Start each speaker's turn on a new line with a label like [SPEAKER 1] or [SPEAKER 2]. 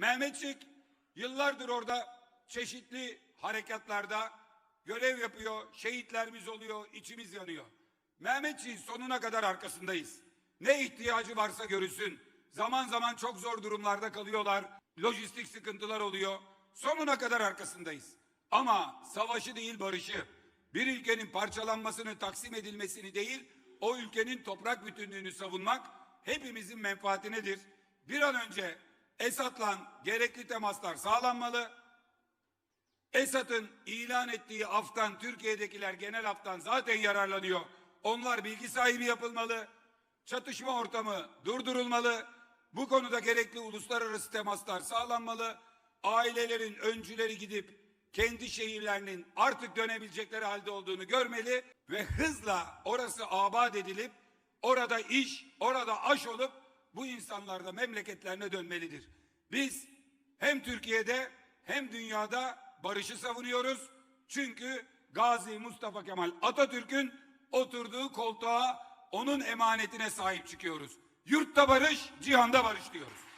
[SPEAKER 1] Mehmetçik yıllardır orada çeşitli harekatlarda görev yapıyor, şehitlerimiz oluyor, içimiz yanıyor. Mehmetçiğin sonuna kadar arkasındayız. Ne ihtiyacı varsa görülsün. Zaman zaman çok zor durumlarda kalıyorlar. Lojistik sıkıntılar oluyor. Sonuna kadar arkasındayız. Ama savaşı değil barışı, bir ülkenin parçalanmasını, taksim edilmesini değil, o ülkenin toprak bütünlüğünü savunmak hepimizin menfaatinedir. Bir an önce Esad'la gerekli temaslar sağlanmalı. Esad'ın ilan ettiği aftan Türkiye'dekiler genel aftan zaten yararlanıyor. Onlar bilgi sahibi yapılmalı. Çatışma ortamı durdurulmalı. Bu konuda gerekli uluslararası temaslar sağlanmalı. Ailelerin öncüleri gidip kendi şehirlerinin artık dönebilecekleri halde olduğunu görmeli ve hızla orası abat edilip orada iş, orada aş olup bu insanlar da memleketlerine dönmelidir. Biz hem Türkiye'de hem dünyada barışı savunuyoruz. Çünkü Gazi Mustafa Kemal Atatürk'ün oturduğu koltuğa onun emanetine sahip çıkıyoruz. Yurtta barış, cihanda barış diyoruz.